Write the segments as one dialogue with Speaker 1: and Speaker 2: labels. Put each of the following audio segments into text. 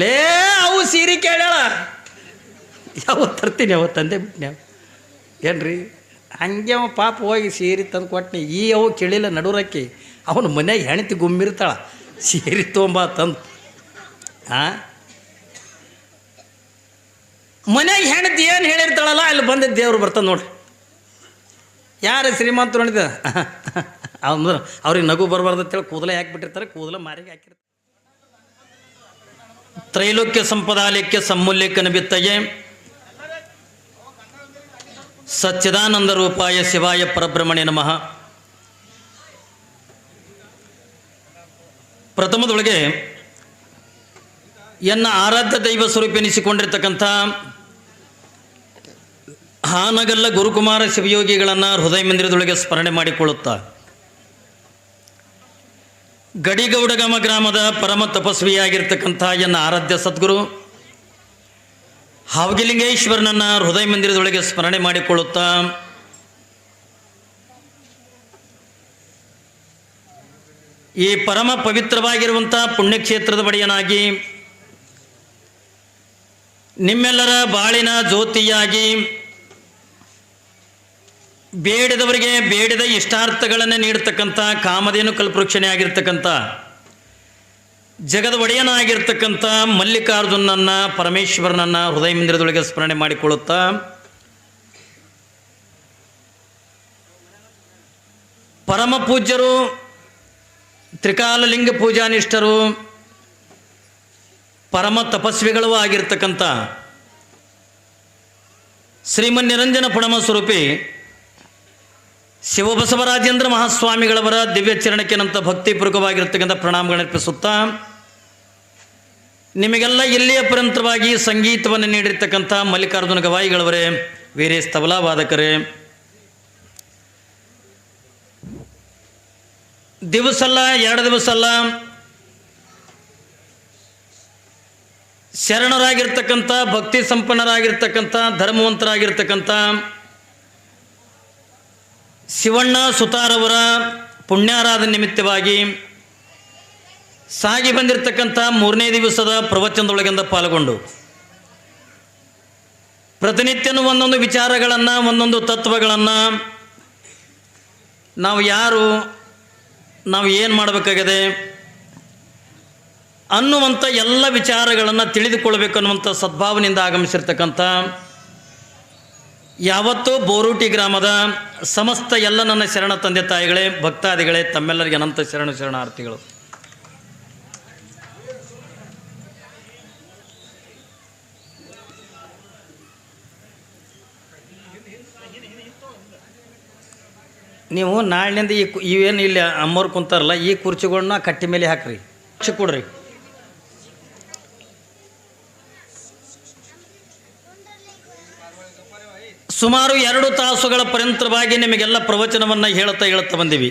Speaker 1: ಲೇ, ಅವು ಸೀರೆ ಕೇಳ್ಯಾಳ. ಯಾವ ತರ್ತೀನಿ ಅವ ತಂದೆ ಬಿಟ್ನೆ ಏನ್ರಿ? ಹಂಗೆ ಅವ ಪಾಪ ಹೋಗಿ ಸೀರೆ ತಂದು ಕೊಟ್ನಿ. ಈ ಅವು ಕೇಳಿಲ್ಲ ನಡುರಕ್ಕಿ. ಅವನು ಮನ್ಯಾಗ ಹೆಣತಿ ಗುಮ್ಮಿರ್ತಾಳ. ಸೀರೆ ತೊಂಬ ತಂದು. ಹಾಂ ಮನ್ಯಾಗ ಹೆಣತಿ ಏನು ಹೇಳಿರ್ತಾಳಲ್ಲ, ಅಲ್ಲಿ ಬಂದಿದ್ದ ದೇವ್ರು ಬರ್ತಾನೆ ನೋಡ್ರಿ ಯಾರು ಶ್ರೀಮಂತರು ನೋಡಿದ? ಅವ್ನು ಅವ್ರಿಗೆ ನಗು ಬರಬಾರ್ದು ಅಂತೇಳಿ ಕೂದಲ ಹಾಕಿಬಿಟ್ಟಿರ್ತಾರೆ ಕೂದಲ ಮಾರಿಗೆ ಹಾಕಿರ್ತಾರೆ. ತ್ರೈಲೋಕ್ಯ ಸಂಪದಾಲಯಕ್ಕೆ ಸಮೂಲ್ಯಕ್ಕನ ಬಿತ್ತಗೆ ಸಚ್ಚಿದಾನಂದ ರೂಪಾಯ ಶಿವಾಯ ಪರಬ್ರಹ್ಮಣ್ಯ ನಮಃ. ಪ್ರಥಮದೊಳಗೆ ಎನ್ನ ಆರಾಧ್ಯ ದೈವ ಸ್ವರೂಪೆನಿಸಿಕೊಂಡಿರ್ತಕ್ಕಂಥ ಹಾನಗಲ್ಲ ಗುರುಕುಮಾರ ಶಿವಯೋಗಿಗಳನ್ನು ಹೃದಯ ಮಂದಿರದೊಳಗೆ ಸ್ಮರಣೆ ಮಾಡಿಕೊಳ್ಳುತ್ತಾ ಗಡಿಗೌಡಗಮ ಗ್ರಾಮದ ಪರಮ ತಪಸ್ವಿಯಾಗಿರ್ತಕ್ಕಂಥ ಎನ್ನ ಆರಾಧ್ಯ ಸದ್ಗುರು, ಹಾವಗಿಲಿಂಗೇಶ್ವರನನ್ನ ಹೃದಯ ಮಂದಿರದೊಳಗೆ ಸ್ಮರಣೆ ಮಾಡಿಕೊಳ್ಳುತ್ತಾ, ಈ ಪರಮ ಪವಿತ್ರವಾಗಿರುವಂಥ ಪುಣ್ಯಕ್ಷೇತ್ರದ ಬಡಿಯನಾಗಿ ನಿಮ್ಮೆಲ್ಲರ ಬಾಳಿನ ಜ್ಯೋತಿಯಾಗಿ ಬೇಡಿದವರಿಗೆ ಬೇಡದ ಇಷ್ಟಾರ್ಥಗಳನ್ನು ನೀಡತಕ್ಕಂಥ ಕಾಮಧೇನು ಕಲ್ಪವೃಕ್ಷಣೆ ಆಗಿರ್ತಕ್ಕಂಥ ಜಗದ ಒಡೆಯನಾಗಿರ್ತಕ್ಕಂಥ ಮಲ್ಲಿಕಾರ್ಜುನನ್ನ ಪರಮೇಶ್ವರನನ್ನ ಹೃದಯ ಮಂದಿರದೊಳಗೆ ಸ್ಮರಣೆ ಮಾಡಿಕೊಳ್ಳುತ್ತಾ ಪರಮ ಪೂಜ್ಯರು ತ್ರಿಕಾಲಲಿಂಗ ಪೂಜಾನಿಷ್ಠರು, ಪರಮ ತಪಸ್ವಿಗಳು ಆಗಿರ್ತಕ್ಕಂಥ ಶ್ರೀಮನ್ ನಿರಂಜನ ಪುಣಮ ಸ್ವರೂಪಿ ಶಿವಬಸವರಾಜೇಂದ್ರ ಮಹಾಸ್ವಾಮಿಗಳವರ ದಿವ್ಯ ಚರಣಕ್ಕೆ ನಂತ ಪ್ರಣಾಮಗಳನ್ನು ಅರ್ಪಿಸುತ್ತಾ, ನಿಮಗೆಲ್ಲ ಇಲ್ಲಿಯ ಪರಂತರವಾಗಿ ಸಂಗೀತವನ್ನು ನೀಡಿರ್ತಕ್ಕಂಥ ಮಲ್ಲಿಕಾರ್ಜುನ ಗವಾಯಿಗಳವರೇ, ವೀರೇಶ್ ತಬಲಾ ವಾದಕರೇ ದಿವಸಲ್ಲ, ಎರಡು ದಿವಸ ಅಲ್ಲ ಶರಣರಾಗಿರ್ತಕ್ಕಂಥ, ಭಕ್ತಿ ಸಂಪನ್ನರಾಗಿರ್ತಕ್ಕಂಥ, ಧರ್ಮವಂತರಾಗಿರ್ತಕ್ಕಂಥ ಶಿವಣ್ಣ ಸುತಾರವರ ಪುಣ್ಯಾರಾಧನೆ ನಿಮಿತ್ತವಾಗಿ ಸಾಗಿ ಬಂದಿರತಕ್ಕಂಥ ಮೂರನೇ ದಿವಸದ ಪ್ರವಚನದೊಳಗಿಂದ ಪಾಲ್ಗೊಂಡು. ಪ್ರತಿನಿತ್ಯನೂ ಒಂದೊಂದು ವಿಚಾರಗಳನ್ನು, ಒಂದೊಂದು ತತ್ವಗಳನ್ನು ನಾವು ಯಾರು, ನಾವು ಏನು ಮಾಡಬೇಕಾಗಿದೆ ಅನ್ನುವಂಥ ಎಲ್ಲ ವಿಚಾರಗಳನ್ನು ತಿಳಿದುಕೊಳ್ಬೇಕು ಅನ್ನುವಂಥ ಸದ್ಭಾವನೆಯಿಂದ ಆಗಮಿಸಿರ್ತಕ್ಕಂಥ ಯಾವತ್ತೂ ಬೋರೂಟಿ ಗ್ರಾಮದ ಸಮಸ್ತ ಎಲ್ಲ ನನ್ನ ಶರಣ ತಂದೆ ತಾಯಿಗಳೇ, ಭಕ್ತಾದಿಗಳೇ, ತಮ್ಮೆಲ್ಲರಿಗೆ ಅನಂತ ಶರಣ ಶರಣಾರ್ಥಿಗಳು. ನೀವು ನಾಳಿನಿಂದ ಈ ಇವೇನು ಇಲ್ಲಿ ಅಮ್ಮೋರು ಕುಂತಾರಲ್ಲ, ಈ ಕುರ್ಚಿಗಳನ್ನ ಕಟ್ಟಿ ಮೇಲೆ ಹಾಕ್ರಿ ಕೊಡ್ರಿ. ಸುಮಾರು ಎರಡು ತಾಸುಗಳ ಪರ್ಯಂತರವಾಗಿ ನಿಮಗೆಲ್ಲ ಪ್ರವಚನವನ್ನು ಹೇಳುತ್ತಾ ಹೇಳುತ್ತಾ ಬಂದೀವಿ.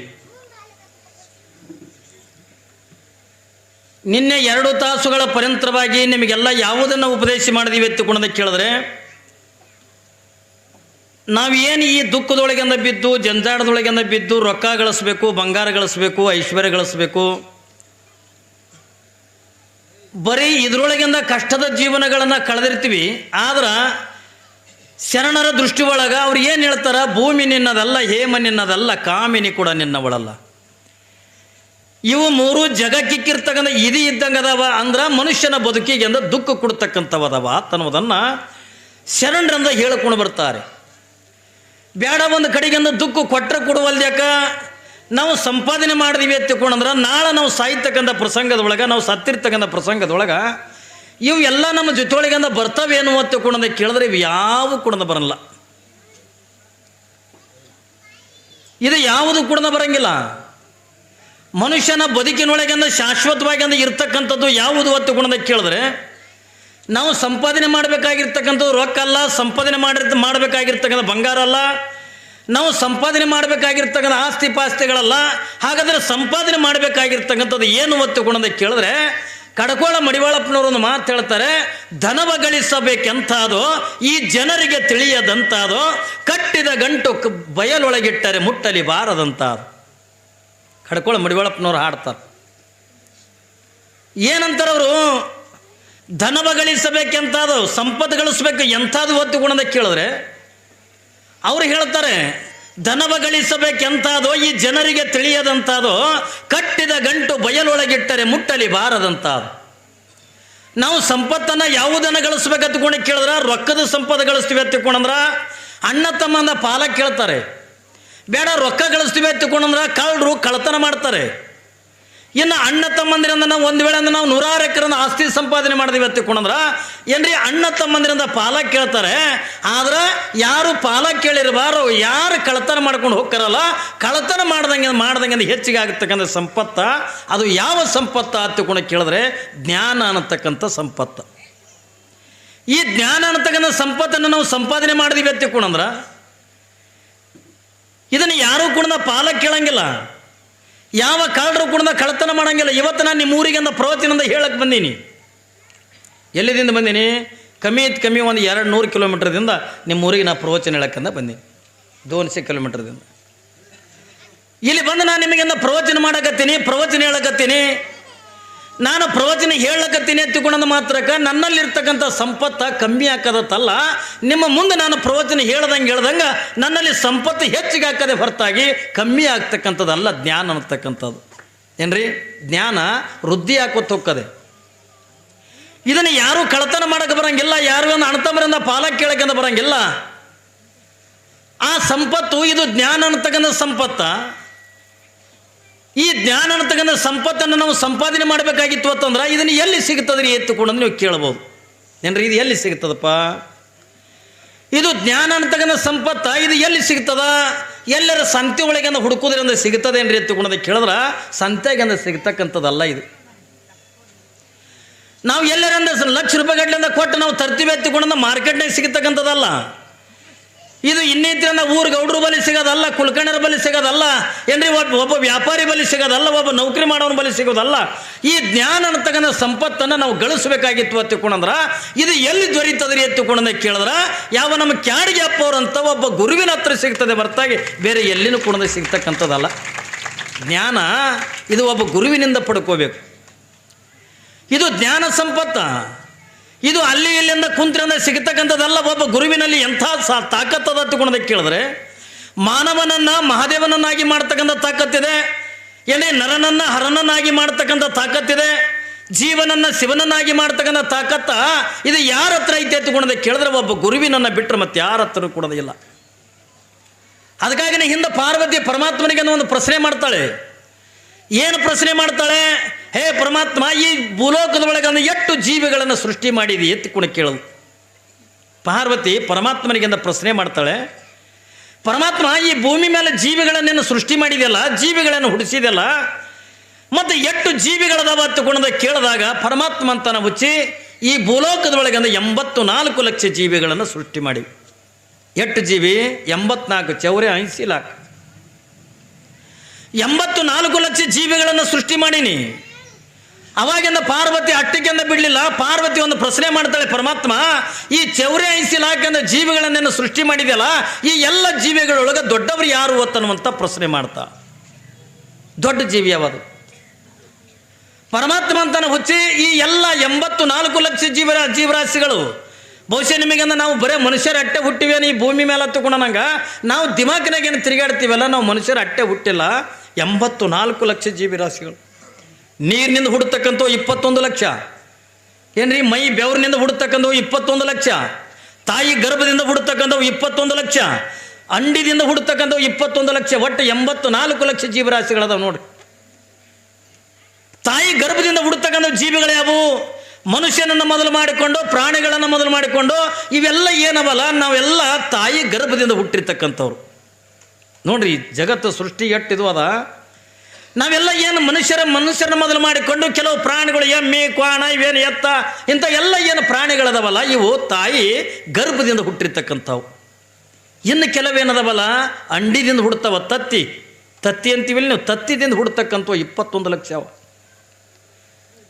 Speaker 1: ನಿನ್ನೆ ಎರಡು ತಾಸುಗಳ ಪರ್ಯಂತರವಾಗಿ ನಿಮಗೆಲ್ಲ ಯಾವುದನ್ನು ಉಪದೇಶ ಮಾಡಿದೀವಿ ಎತ್ತುಕೊಂಡದ ಕೇಳಿದ್ರೆ ನಾವೇನು ಈ ದುಃಖದೊಳಗಿಂದ ಬಿದ್ದು ಜಂಜಾಡದೊಳಗಿಂದ ಬಿದ್ದು, ರೊಕ್ಕ ಗಳಿಸ್ಬೇಕು, ಬಂಗಾರ ಗಳಿಸ್ಬೇಕು, ಐಶ್ವರ್ಯ ಗಳಿಸ್ಬೇಕು, ಬರೀ ಇದರೊಳಗಿಂದ ಕಷ್ಟದ ಜೀವನಗಳನ್ನು ಕಳೆದಿರ್ತೀವಿ, ಆದ್ರೆ ಶರಣರ ದೃಷ್ಟಿ ಒಳಗೆ ಅವ್ರು ಏನು ಹೇಳ್ತಾರ? ಭೂಮಿ ನಿನ್ನದಲ್ಲ, ಹೇಮ ನಿನ್ನದಲ್ಲ, ಕಾಮಿನಿ ಕೂಡ ನಿನ್ನವಳಲ್ಲ. ಇವು ಮೂರು ಜಗಕ್ಕಿಕ್ಕಿರ್ತಕ್ಕಂಥ ಇದಿ ಇದ್ದಂಗೆ ಅದಾವ. ಅಂದ್ರೆ ಮನುಷ್ಯನ ಬದುಕಿಗೆ ಅಂದ ದುಃಖ ಕೊಡ್ತಕ್ಕಂಥವದವ ಅನ್ನೋದನ್ನು ಶರಣರಂದ ಹೇಳ್ಕೊಂಡು ಬರ್ತಾರೆ. ಬೇಡ ಒಂದು ಕಡೆಗಿಂದ ದುಃಖ ಕೊಟ್ಟರೆ ಕೊಡುವಲ್ದ್ಯಾಕ? ನಾವು ಸಂಪಾದನೆ ಮಾಡಿದೀವಿ ಎತ್ತಿಕೊಂಡ್ರೆ ನಾಳೆ ನಾವು ಸಾಯ್ತಕ್ಕಂಥ ಪ್ರಸಂಗದೊಳಗೆ ನಾವು ಸತ್ತಿರ್ತಕ್ಕಂಥ ಪ್ರಸಂಗದೊಳಗೆ ಇವು ಎಲ್ಲ ನಮ್ಮ ಜೊತೆಯೊಳಗಿಂದ ಬರ್ತಾವೇನು ಅಂತ ಕುಣದ ಕೇಳಿದ್ರೆ ಇವು ಯಾವ ಕುಣದ ಬರಲ್ಲ. ಇದು ಯಾವುದು ಕುಣದ ಬರಂಗಿಲ್ಲ. ಮನುಷ್ಯನ ಬದುಕಿನೊಳಗಿಂದ ಶಾಶ್ವತವಾಗಿ ಇರ್ತಕ್ಕಂಥದ್ದು ಯಾವುದು ಅಂತ ಗುಣದ ಕೇಳಿದ್ರೆ, ನಾವು ಸಂಪಾದನೆ ಮಾಡಬೇಕಾಗಿರ್ತಕ್ಕಂಥದ್ದು ರೊಕ್ಕ ಅಲ್ಲ ಸಂಪಾದನೆ ಮಾಡಿರ್ತ ಮಾಡಬೇಕಾಗಿರ್ತಕ್ಕಂಥ ಬಂಗಾರ ಅಲ್ಲ, ನಾವು ಸಂಪಾದನೆ ಮಾಡಬೇಕಾಗಿರ್ತಕ್ಕಂಥ ಆಸ್ತಿ ಪಾಸ್ತಿಗಳಲ್ಲ, ಹಾಗಾದರೆ ಸಂಪಾದನೆ ಮಾಡಬೇಕಾಗಿರ್ತಕ್ಕಂಥದ್ದು ಏನು ಒತ್ತು ಗುಣದ ಕೇಳಿದ್ರೆ ಕಡಕೋಳ ಮಡಿವಾಳಪ್ಪನವರು ಒಂದು ಮಾತು ಹೇಳ್ತಾರೆ ಧನವ ಗಳಿಸಬೇಕೆಂತಾದೋ, ಈ ಜನರಿಗೆ ತಿಳಿಯದಂತಾದೋ, ಕಟ್ಟಿದ ಗಂಟು ಬಯಲೊಳಗಿಟ್ಟರೆ ಮುಟ್ಟಲಿ ಬಾರದಂತಾದ. ಕಡಕೋಳ ಮಡಿವಾಳಪ್ಪನವರು ಹಾಡ್ತಾರೆ. ಏನಂತಾರೆ ಅವರು ಧನವ ಗಳಿಸಬೇಕೆಂತಾದೋ, ಸಂಪತ್ತು ಗಳಿಸ್ಬೇಕು ಎಂಥದ್ದು ಒತ್ತು ಗುಣದ ಕೇಳಿದ್ರೆ, ಅವರು ಹೇಳ್ತಾರೆ ಧನವ ಗಳಿಸಬೇಕೆಂತಾದೋ ಈ ಜನರಿಗೆ ತಿಳಿಯದಂತಾದೋ, ಕಟ್ಟಿದ ಗಂಟು ಬಯಲೊಳಗಿಟ್ಟರೆ ಮುಟ್ಟಲಿ ಬಾರದಂತಾದೋ. ನಾವು ಸಂಪತ್ತನ್ನು ಯಾವುದನ್ನು ಗಳಿಸ್ಬೇಕಂತಕೊಂಡು ಕೇಳಿದ್ರೆ, ರೊಕ್ಕದ ಸಂಪದ ಗಳಿಸ್ತೀವಿ ಅಂತಕೊಂಡ್ರ ಅಣ್ಣ ತಮ್ಮನ ಪಾಲ ಕೇಳ್ತಾರೆ. ಬೇಡ, ರೊಕ್ಕ ಗಳಿಸ್ತೀವಿ ಅಂತಕೊಂಡ್ರ ಕಳ್ಳರು ಕಳ್ತನ ಮಾಡ್ತಾರೆ. ಇನ್ನು ಅಣ್ಣ ತಮ್ಮಂದಿರಿಂದ ನಾವು ಒಂದು ವೇಳೆ ಅಂದ್ರೆ ನಾವು ನೂರಾರು ಎಕರೆಯಿಂದ ಆಸ್ತಿ ಸಂಪಾದನೆ ಮಾಡಿದೀವಿ ಅಂತಕೊಂಡ್ರ ಏನ್ರಿ ಅಣ್ಣ ತಮ್ಮಂದಿರಿಂದ ಪಾಲ ಕೇಳ್ತಾರೆ, ಆದ್ರೆ ಯಾರು ಪಾಲ ಕೇಳಿರಬಾರ, ಯಾರು ಕಳತನ ಮಾಡ್ಕೊಂಡು ಹೋಗ್ತಾರಲ್ಲ ಕಳತನ ಮಾಡ್ದಂಗೆ ಮಾಡ್ದಂಗೆ ಹೆಚ್ಚಿಗೆ ಆಗತಕ್ಕಂಥ ಸಂಪತ್ತ, ಅದು ಯಾವ ಸಂಪತ್ತ ಕೂಡ ಕೇಳಿದ್ರೆ ಜ್ಞಾನ ಅನ್ನತಕ್ಕಂಥ ಸಂಪತ್ತು. ಈ ಜ್ಞಾನ ಅನ್ನತಕ್ಕಂಥ ಸಂಪತ್ತನ್ನು ನಾವು ಸಂಪಾದನೆ ಮಾಡಿದೀವಿ ಅಂತಕೊಂಡ್ರ ಇದನ್ನು ಯಾರೂ ಕೂಡ ಪಾಲ ಕೇಳಂಗಿಲ್ಲ. ಯಾವ ಕಳ್ಳರು ಕೂಡ ಕಳತನ ಮಾಡಂಗಿಲ್ಲ. ಇವತ್ತು ನಾನು ನಿಮ್ಮ ಊರಿಗೆ ಅಂದ ಪ್ರವಚನದಿಂದ ಹೇಳಕ್ಕೆ ಬಂದೀನಿ. ಎಲ್ಲಿದಿಂದ ಬಂದೀನಿ? ಕಮ್ಮಿ ಕಮ್ಮಿ ಒಂದು ಎರಡು ನೂರು ಕಿಲೋಮೀಟ್ರದಿಂದ ನಿಮ್ಮ ಊರಿಗೆ ನಾ ಪ್ರವಚನ ಹೇಳಕ್ಕಂದ ಬಂದೀನಿ. ದೋನ್ಸೆ ಕಿಲೋಮೀಟ್ರದಿಂದ. ಇಲ್ಲಿ ಬಂದು ನಾನು ನಿಮಗೆ ಪ್ರವಚನ ಮಾಡಕತ್ತೀನಿ, ಪ್ರವಚನ ಹೇಳಕತ್ತೀನಿ. ನಾನು ಪ್ರವಚನ ಹೇಳಕತ್ತೀನಿ ಎತ್ತಿಕೊಂಡಂದ ಮಾತ್ರಕ್ಕೆ ನನ್ನಲ್ಲಿರ್ತಕ್ಕಂಥ ಸಂಪತ್ತ ಕಮ್ಮಿ ಹಾಕದತ್ತಲ್ಲ ನಿಮ್ಮ ಮುಂದೆ ನಾನು ಪ್ರವಚನ ಹೇಳ್ದಂಗೆ ಹೇಳ್ದಂಗೆ ನನ್ನಲ್ಲಿ ಸಂಪತ್ತು ಹೆಚ್ಚಿಗೆ ಹಾಕದೆ ಹೊರತಾಗಿ ಕಮ್ಮಿ ಆಗ್ತಕ್ಕಂಥದ್ದಲ್ಲ ಜ್ಞಾನ ಅನ್ನತಕ್ಕಂಥದ್ದು. ಏನ್ರಿ? ಜ್ಞಾನ ವೃದ್ಧಿ ಹಾಕೋತ್ ಹೋಗ್ತದೆ. ಇದನ್ನು ಯಾರು ಕಳತನ ಮಾಡಕ್ಕೆ ಬರಂಗಿಲ್ಲ, ಯಾರು ಒಂದು ಅಣ್ತಮರಿಂದ ಪಾಲ ಕೇಳಕ್ಕಂತ ಬರಂಗಿಲ್ಲ. ಆ ಸಂಪತ್ತು, ಇದು ಜ್ಞಾನ ಅನ್ನತಕ್ಕಂಥ ಸಂಪತ್ತ. ಈ ಜ್ಞಾನ ಅಂತಕ್ಕಂಥ ಸಂಪತ್ತನ್ನು ನಾವು ಸಂಪಾದನೆ ಮಾಡಬೇಕಾಗಿತ್ತು ಅಂತಂದ್ರೆ ಇದನ್ನು ಎಲ್ಲಿ ಸಿಗ್ತದ್ರಿ ಎತ್ತುಕೊಂಡು ನೀವು ಕೇಳ್ಬೋದು. ಏನ್ರಿ, ಇದು ಎಲ್ಲಿ ಸಿಗ್ತದಪ್ಪ? ಇದು ಜ್ಞಾನ ಅಂತಕ್ಕಂಥ ಸಂಪತ್ತ ಇದು ಎಲ್ಲಿ ಸಿಗ್ತದ? ಎಲ್ಲರ ಸಂತೆ ಒಳಗೆ ಹುಡುಕೋದ್ರಿಂದ ಸಿಗ್ತದೇನ್ರಿ ಎತ್ತುಕೊಂಡದ ಕೇಳಿದ್ರೆ ಸಂತೆಗೆ ಸಿಗ್ತಕ್ಕಂಥದ್ದಲ್ಲ ಇದು. ನಾವು ಎಲ್ಲರಿಂದ ಲಕ್ಷ ರೂಪಾಯಿ ಗಟ್ಟಲಿಂದ ಕೊಟ್ಟು ನಾವು ತರ್ತೀವಿ ಎತ್ತಿಕೊಂಡ ಮಾರ್ಕೆಟ್ನಾಗ ಸಿಗತಕ್ಕಂಥದ್ದಲ್ಲ. ಇದು ಇನ್ನಿತರ ಊರು ಗೌಡ್ರ ಬಲಿ ಸಿಗೋದಲ್ಲ ಕುಲ್ಕರ್ಣರ ಬಲಿ ಸಿಗೋದಲ್ಲ, ಏನ್ರಿ ಒಬ್ಬ ಒಬ್ಬ ವ್ಯಾಪಾರಿ ಬಲಿ ಸಿಗೋದಲ್ಲ, ಒಬ್ಬ ನೌಕರಿ ಮಾಡೋನ ಬಲಿ ಸಿಗೋದಲ್ಲ. ಈ ಜ್ಞಾನ ಅಂತಕ್ಕಂಥ ಸಂಪತ್ತನ್ನು ನಾವು ಗಳಿಸಬೇಕಾಗಿತ್ತು ಎತ್ತಿಕೊಂಡ್ರ ಇದು ಎಲ್ಲಿ ದೊರೀತದ್ರಿ ಎತ್ತಿಕೊಂಡ ಕೇಳಿದ್ರ, ಯಾವ ನಮ್ಮ ಕ್ಯಾಡಿಗೆ ಅಪ್ಪವ್ರಂತ ಒಬ್ಬ ಗುರುವಿನ ಹತ್ರ ಸಿಗ್ತದೆ ಹೊರತಾಗಿ, ಬೇರೆ ಎಲ್ಲಿನೂ ಕೂಡ ಸಿಗ್ತಕ್ಕಂಥದ್ದಲ್ಲ. ಜ್ಞಾನ, ಇದು ಒಬ್ಬ ಗುರುವಿನಿಂದ ಪಡ್ಕೋಬೇಕು. ಇದು ಜ್ಞಾನ ಸಂಪತ್ತ. ಇದು ಅಲ್ಲಿ ಇಲ್ಲಿಂದ ಕುಂತ್ರಿಂದ ಸಿಗತಕ್ಕಂಥದ್ದಲ್ಲ ಒಬ್ಬ ಗುರುವಿನಲ್ಲಿ ಎಂಥ ಸಾ ತಾಕತ್ತದ ತಗೊಂಡೋದಕ್ಕೆ ಕೇಳಿದ್ರೆ, ಮಾನವನನ್ನ ಮಹಾದೇವನನ್ನಾಗಿ ಮಾಡ್ತಕ್ಕಂಥ ತಾಕತ್ತಿದೆ, ಎಲೆ ನರನನ್ನ ಹರನನ್ನಾಗಿ ಮಾಡ್ತಕ್ಕಂಥ ತಾಕತ್ತಿದೆ, ಜೀವನನ್ನ ಶಿವನನ್ನಾಗಿ ಮಾಡ್ತಕ್ಕಂಥ ತಾಕತ್ತ, ಇದು ಯಾರ ಹತ್ರ ಐತೆ ಎತ್ತುಕೊಂಡೋದಕ್ಕೆ ಕೇಳಿದ್ರೆ ಒಬ್ಬ ಗುರುವಿನನ್ನು ಬಿಟ್ಟರೆ ಮತ್ತೆ ಯಾರ ಹತ್ರ ಕೊಡೋದಿಲ್ಲ. ಅದಕ್ಕಾಗಿನೇ ಹಿಂದೆ ಪಾರ್ವತಿ ಪರಮಾತ್ಮನಿಗೆ ಒಂದು ಪ್ರಶ್ನೆ ಮಾಡ್ತಾಳೆ ಏನು ಪ್ರಶ್ನೆ ಮಾಡ್ತಾಳೆ? ಹೇ ಪರಮಾತ್ಮ, ಈ ಭೂಲೋಕದ ಒಳಗೆ ಅಂದ್ರೆ ಎಷ್ಟು ಜೀವಿಗಳನ್ನು ಸೃಷ್ಟಿ ಮಾಡಿದಿ ಎತ್ತು ಕುಣ ಕೇಳೋದು ಪಾರ್ವತಿ ಪರಮಾತ್ಮನಿಗೆಂದ ಪ್ರಶ್ನೆ ಮಾಡ್ತಾಳೆ, ಪರಮಾತ್ಮ, ಈ ಭೂಮಿ ಮೇಲೆ ಜೀವಿಗಳನ್ನೇನು ಸೃಷ್ಟಿ ಮಾಡಿದೆಯಲ್ಲ, ಜೀವಿಗಳನ್ನು ಹುಡಿಸಿದೆಯಲ್ಲ, ಮತ್ತು ಎಷ್ಟು ಜೀವಿಗಳದಾವ ಹತ್ತುಕೊಂಡದ ಕೇಳಿದಾಗ ಪರಮಾತ್ಮ ಅಂತನ ಹುಚ್ಚಿ ಈ ಭೂಲೋಕದ ಒಳಗೆ ಅಂದ್ರೆ ಎಂಬತ್ತು ನಾಲ್ಕು ಲಕ್ಷ ಜೀವಿಗಳನ್ನು ಸೃಷ್ಟಿ ಮಾಡಿ ಎಷ್ಟು ಜೀವಿ? ಎಂಬತ್ನಾಲ್ಕು. ಚೌರೆ ಐಸಿ ಲಾಕ್ ಎಂಬತ್ತು ನಾಲ್ಕು ಲಕ್ಷ ಜೀವಿಗಳನ್ನು ಸೃಷ್ಟಿ ಮಾಡೀನಿ. ಅವಾಗಿಂದ ಪಾರ್ವತಿ ಅಟ್ಟಿಗೆಂದ ಬಿಡಲಿಲ್ಲ, ಪಾರ್ವತಿ ಒಂದು ಪ್ರಶ್ನೆ ಮಾಡ್ತಾಳೆ, ಪರಮಾತ್ಮ, ಈ ಚೌರೆ ಐಸಿ ಲಾಕೆಂದ ಜೀವಿಗಳನ್ನೇನು ಸೃಷ್ಟಿ ಮಾಡಿದೆಯಲ್ಲ, ಈ ಎಲ್ಲ ಜೀವಿಗಳೊಳಗೆ ದೊಡ್ಡವರು ಯಾರು ಅನ್ನುವಂಥ ಪ್ರಶ್ನೆ ಮಾಡ್ತಾ. ದೊಡ್ಡ ಜೀವಿ ಯಾವುದು? ಪರಮಾತ್ಮ ಅಂತನ ಹುಚ್ಚಿ ಈ ಎಲ್ಲ ಎಂಬತ್ತು ನಾಲ್ಕು ಲಕ್ಷ ಜೀವ ಜೀವರಾಶಿಗಳು. ಬಹುಶಃ ನಿಮಗೆ ನಾವು ಬರೇ ಮನುಷ್ಯರ ಅಟ್ಟೆ ಹುಟ್ಟಿವೇನು ಈ ಭೂಮಿ ಮೇಲೆ ಹತ್ತುಕೊಂಡನಂಗ ನಾವು ದಿಮಾಕಿನಾಗೇನು ತಿರುಗಾಡ್ತೀವಲ್ಲ, ನಾವು ಮನುಷ್ಯರ ಅಟ್ಟೆ ಹುಟ್ಟಿಲ್ಲ. ಎಂಬತ್ತು ನಾಲ್ಕು ಲಕ್ಷ ಜೀವಿರಾಶಿಗಳು ನೀರಿನಿಂದ ಹುಡ್ತಕ್ಕಂಥ ಇಪ್ಪತ್ತೊಂದು ಲಕ್ಷ. ಏನ್ರಿ, ಮೈ ಬೆವರಿನಿಂದ ಹುಡ್ತಕ್ಕಂಥವು ಇಪ್ಪತ್ತೊಂದು ಲಕ್ಷ. ತಾಯಿ ಗರ್ಭದಿಂದ ಹುಡ್ತಕ್ಕಂಥವು ಇಪ್ಪತ್ತೊಂದು ಲಕ್ಷ. ಅಂಡಿದಿಂದ ಹುಡ್ತಕ್ಕಂಥವು ಇಪ್ಪತ್ತೊಂದು ಲಕ್ಷ. ಒಟ್ಟು ಎಂಬತ್ತು ನಾಲ್ಕು ಲಕ್ಷ ಜೀವರಾಶಿಗಳದಾವ ನೋಡ್ರಿ. ತಾಯಿ ಗರ್ಭದಿಂದ ಹುಡ್ತಕ್ಕಂಥ ಜೀವಿಗಳು ಯಾವುವು ಮನುಷ್ಯನನ್ನು ಮೊದಲು ಮಾಡಿಕೊಂಡು, ಪ್ರಾಣಿಗಳನ್ನು ಮೊದಲು ಮಾಡಿಕೊಂಡು, ಇವೆಲ್ಲ ಏನವಲ್ಲ? ನಾವೆಲ್ಲ ತಾಯಿ ಗರ್ಭದಿಂದ ಹುಟ್ಟಿರ್ತಕ್ಕಂಥವ್ರು. ನೋಡ್ರಿ ಜಗತ್ತು ಸೃಷ್ಟಿ ಎಟ್ಟಿದು ಅದ? ನಾವೆಲ್ಲ ಏನು ಮನುಷ್ಯರ ಮನುಷ್ಯರನ್ನ ಮೊದಲು ಮಾಡಿಕೊಂಡು ಕೆಲವು ಪ್ರಾಣಿಗಳು ಎಮ್ಮೆ, ಕ್ವಾಣ ಇವೇನು ಎತ್ತ, ಇಂಥ ಎಲ್ಲ ಏನು ಪ್ರಾಣಿಗಳದವಲ್ಲ, ಇವು ತಾಯಿ ಗರ್ಭದಿಂದ ಹುಟ್ಟಿರ್ತಕ್ಕಂಥವು. ಇನ್ನು ಕೆಲವೇನದವಲ್ಲ, ಅಂಡಿದಿಂದ ಹುಡ್ತಾವ ತತ್ತಿ. ತತ್ತಿ ಅಂತೀವಿಲ್ಲ ನೀವು, ತತ್ತಿದಿಂದ ಹುಡ್ತಕ್ಕಂಥ ಇಪ್ಪತ್ತೊಂದು ಲಕ್ಷ ಅವ.